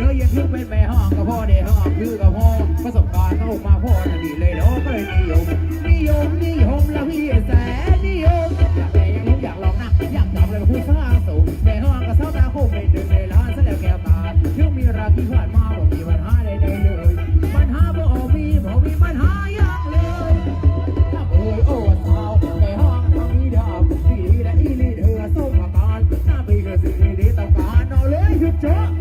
เรือยังทึอเป็นแม่ห้องกับพ่อเดห้องคือกับพ่อประสบการณ์เออกมาพ่อจะดีเลยเด้อก็เลยนิยมนิยมนิยมแล้วพี่แสนนิยมอยากแต่ยังรู้อยากลองนะอยากจับเลยผู้สร้างสูงแม่ห้องกับเาวตาตาคมในดึงในร้านซะแล้วแก่ตาเชื่อมีราคีผ่านมาบอกมีปัญหาใดๆเลยปัญหาบ่มีบ่มีปัญหายากเลยถ้าโอ้ยโอ้สาวแม่ห้องทำมีดาบดีและอีลีเธอส้มาผ่านหน้าปีกระสือดีต่างการเอาเลยหยุดเจาะ